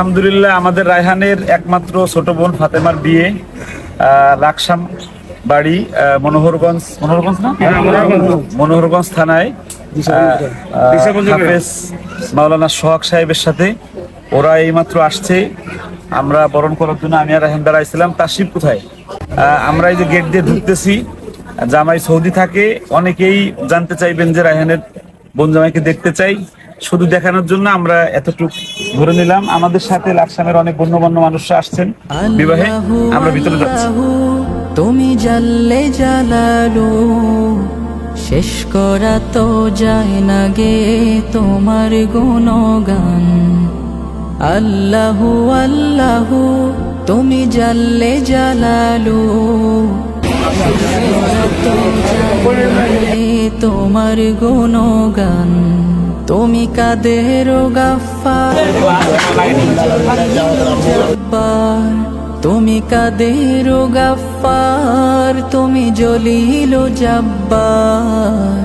আলহামদুলিল্লাহ আমাদের রায়হানের একমাত্র ছোট বোন ফাতেমার বিয়ে লাকসাম বাড়ি মনোহরগঞ্জ মনোহরগঞ্জ না? মনোহরগঞ্জ। থানায় হাফেজ মাওলানা সোহাগ সাহেবের সাথে। ওরা এইমাত্র আসছে। আমরা বরণ করার জন্য আমি আর রাহেন বেড়াইছিলাম তাসির কোথায়? আমরা এই যে গেট দিয়ে ঢুকতেছি জামাই সৌদি থাকে। অনেকেই জানতে চাইবেন যে রায়হানের বোন জামাইকে দেখতে চাই। শুধু দেখানোর জন্য আমরা এতটুকু ধরে নিলাম। আমাদের সাথে লাকসামের অনেক গণ্যমান্য মানুষরা আসছেন বিবাহে। আমরা ভিতরে যাচ্ছি। তুমি জাল্লে জালালু শেষ করা তো যায় না গে তোমার গুণগান। আল্লাহু আল্লাহু তুমি জাল্লে জালালু তোমার গুণগান। তুমি কাদের গাফার তুমি কাদের গাফার, তুমি জলিল জব্বার।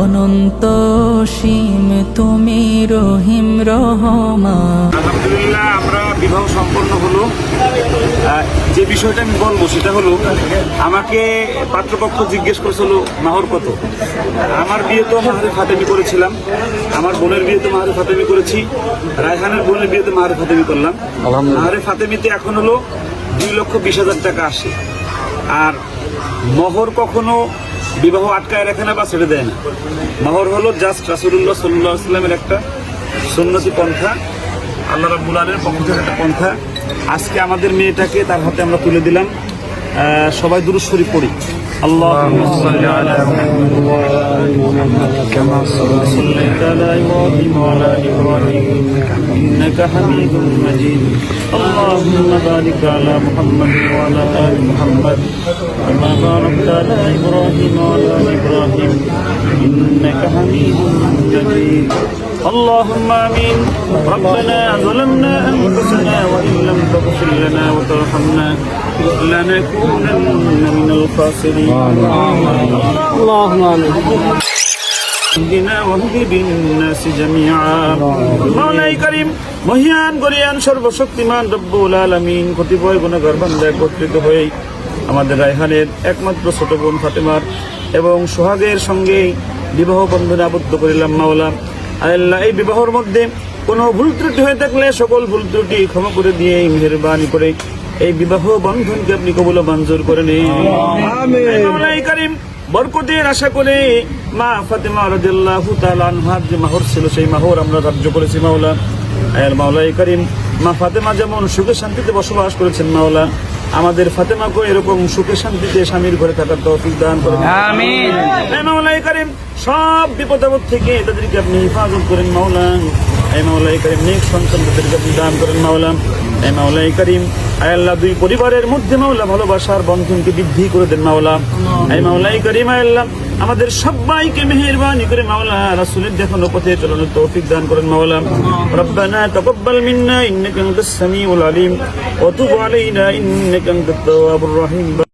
অনন্ত সীম তুমি রহিম আলহামদুলিল্লাহ, আমরা বিবাহ যে বিষয়টা আমি বলব সেটা হলো আমাকে পাত্রপক্ষ জিজ্ঞেস করেছিল মাহর কত? আমার বিয়ে তো মাহারে ফাতেমি করেছিলাম আমার বোনের বিয়ে তো মাহারে ফাতেমি করেছি রায়হানের বোনের বিয়ে তো মাহারে ফাতেমি করলাম। মাহারে ফাতেমিতে এখন হলো দুই লক্ষ বিশ হাজার টাকা আসে। আর মহর কখনো বিবাহ আটকায় রাখে না বা ছেড়ে দেয় না। মহর হলো জাস্ট রাসুল্লাহ সাল্লাহ ইসলামের একটা সন্ন্যাসী পন্থা আল্লাহ রাব্বুল আলমের পক্ষ থেকে একটা পন্থা। আজকে আমাদের মেয়েটাকে তার হাতে আমরা তুলে দিলাম আহ, সবাই দুরুদ শরীফ পড়ি আল্লাহ كما صليت على إبراهيم وعلى إبراهيم إنك حميد مجيد. اللهم بارك على محمد وعلى آل محمد كما باركت على إبراهيم وعلى آل إبراهيم إنك حميد مجيد. اللهم آمين. ربنا ظلمنا أنفسنا وإن لم تغفر لنا وترحمنا لنكونن من الخاسرين. اللهم آمين. মহিয়ান গরিয়ান সর্বশক্তিমান রব্বুল আলামিন কতিপয় গুণাগার বান্দা একত্রিত হয়ে আমাদের রায়হানের একমাত্র ছোট বোন ফাতেমার এবং সোহাগের সঙ্গে বিবাহ বন্ধনে আবদ্ধ করিলাম মাওলা। আল্লাহ এই বিবাহর মধ্যে কোনো ভুল ত্রুটি হয়ে থাকলে সকল ভুল ত্রুটি ক্ষমা করে দিয়ে মেহরবানি করে এই বিবাহ বন্ধনকে আপনি কবুল মঞ্জুর করে নিন। বরকতের আশা করে মা ফাতেমা রাদিয়াল্লাহু তাআলা আনহার যে মাহর ছিল সেই মাহর আমরা ধার্য করেছি মাওলা। আয়াল মাওলাই করিম। মা ফাতেমা যেমন সুখে শান্তিতে বসবাস করেছেন মাওলা আমাদের ফাতেমাকে এরকম সুখে শান্তিতে স্বামীর ঘরে থাকার তৌফিক দান করেন আমিন। মাওলাই করিম সব বিপদ আপদ থেকে তাদেরকে আপনি হেফাজত করেন মাওলা। এই মাওলাই করিম নেক সন্তান তাদেরকে দান করেন করে মাওলা এই মাওলাই আমাদের সবাইকে মেহেরবানি করে মাওলা রাসূলের দেখানো পথে চলানোর তৌফিক দান করেন মাওলা রব্বানা তাকাব্বাল মিন্না, ইন্নাকা আনতাস সামিউল আলিম, ওয়া তুব আলাইনা, ইন্নাকা আনতাত তাওয়াবুর রহিম।